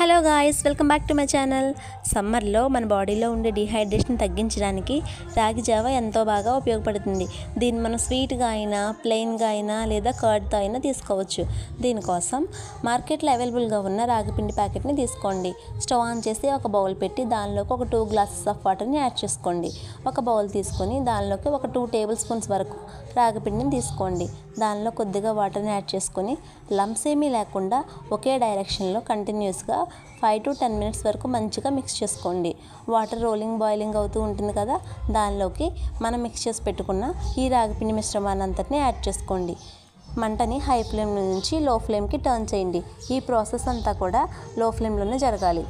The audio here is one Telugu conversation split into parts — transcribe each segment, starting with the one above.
Hello guys welcome back to my channel. సమ్మర్లో మన బాడీలో ఉండే డిహైడ్రేషన్ తగ్గించడానికి రాగి జావ ఎంతో బాగా ఉపయోగపడుతుంది. దీన్ని మనం స్వీట్గా అయినా ప్లెయిన్గా అయినా లేదా కర్డ్తో అయినా తీసుకోవచ్చు. దీనికోసం మార్కెట్లో అవైలబుల్గా ఉన్న రాగి పిండి ప్యాకెట్ని తీసుకోండి. స్టవ్ ఆన్ చేసి ఒక బౌల్ పెట్టి దానిలోకి ఒక టూ గ్లాసెస్ ఆఫ్ వాటర్ని యాడ్ చేసుకోండి. ఒక బౌల్ తీసుకొని దానిలోకి ఒక టూ టేబుల్ స్పూన్స్ వరకు రాగి పిండిని తీసుకోండి. దానిలో కొద్దిగా వాటర్ని యాడ్ చేసుకొని లంప్స్ ఏమీ లేకుండా ఒకే డైరెక్షన్లో కంటిన్యూస్గా ఫైవ్ టు టెన్ మినిట్స్ వరకు మంచిగా మిక్స్ చేసుకోండి. వాటర్ రోలింగ్ బాయిలింగ్ అవుతూ ఉంటుంది కదా దానిలోకి మనం మిక్స్ చేసి పెట్టుకున్న ఈ రాగిపిండి మిశ్రమాన్ని అంతటిని యాడ్ చేసుకోండి. మంటని హై ఫ్లేమ్ నుంచి లో ఫ్లేమ్కి టర్న్ చేయండి. ఈ ప్రాసెస్ అంతా కూడా లో ఫ్లేమ్లోనే జరగాలి.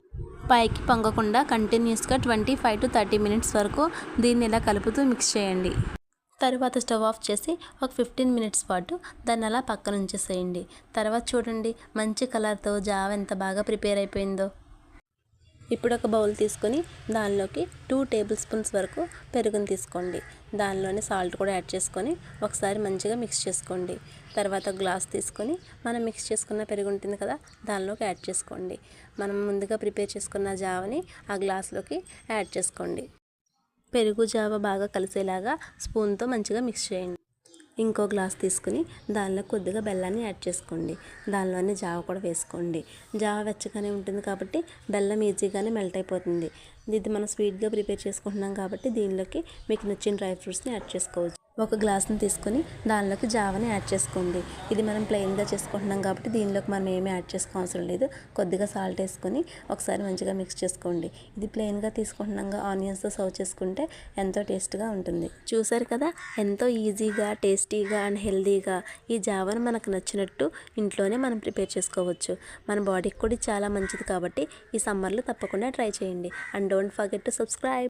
పైకి పొంగకుండా కంటిన్యూస్గా twenty five to thirty minutes వరకు దీన్ని ఇలా కలుపుతూ మిక్స్ చేయండి. తర్వాత స్టవ్ ఆఫ్ చేసి ఒక ఫిఫ్టీన్ మినిట్స్ పాటు దాన్ని అలా పక్కన ఉంచేసేయండి. తర్వాత చూడండి మంచి కలర్తో జావ ఎంత బాగా ప్రిపేర్ అయిపోయిందో. ఇప్పుడు ఒక బౌల్ తీసుకొని దానిలోకి టూ టేబుల్ స్పూన్స్ వరకు పెరుగుని తీసుకోండి. దానిలోనే సాల్ట్ కూడా యాడ్ చేసుకొని ఒకసారి మంచిగా మిక్స్ చేసుకోండి. తర్వాత గ్లాస్ తీసుకొని మనం మిక్స్ చేసుకున్న పెరుగు ఉంటుంది కదా దానిలోకి యాడ్ చేసుకోండి. మనం ముందుగా ప్రిపేర్ చేసుకున్న జావని ఆ గ్లాస్లోకి యాడ్ చేసుకోండి. పెరుగు జావ బాగా కలిసేలాగా స్పూన్తో మంచిగా మిక్స్ చేయండి. ఇంకో గ్లాస్ తీసుకుని దానిలో కొద్దిగా బెల్లాన్ని యాడ్ చేసుకోండి. దానిలోనే జావ కూడా వేసుకోండి. జావ వెచ్చగానే ఉంటుంది కాబట్టి బెల్లం ఈజీగానే మెల్ట్ అయిపోతుంది. ఇది మనం స్వీట్గా ప్రిపేర్ చేసుకుంటున్నాం కాబట్టి దీనిలోకి మీకు నచ్చిన డ్రై ఫ్రూట్స్ని యాడ్ చేసుకోవచ్చు. ఒక గ్లాస్ని తీసుకొని దానిలోకి జావని యాడ్ చేసుకోండి. ఇది మనం ప్లెయిన్గా చేసుకుంటున్నాం కాబట్టి దీనిలోకి మనం ఏమీ యాడ్ చేసుకోవసరం లేదు. కొద్దిగా సాల్ట్ వేసుకొని ఒకసారి మంచిగా మిక్స్ చేసుకోండి. ఇది ప్లెయిన్గా తీసుకుంటున్నాం ఆనియన్స్తో సర్వ్ చేసుకుంటే ఎంతో టేస్ట్గా ఉంటుంది. చూసారు కదా? ఎంతో ఈజీగా టేస్టీగా అండ్ హెల్తీగా ఈ జావను మనకు నచ్చినట్టు ఇంట్లోనే మనం ప్రిపేర్ చేసుకోవచ్చు. మన బాడీకి కూడా చాలా మంచిది కాబట్టి ఈ సమ్మర్లో తప్పకుండా ట్రై చేయండి. And don't forget to subscribe.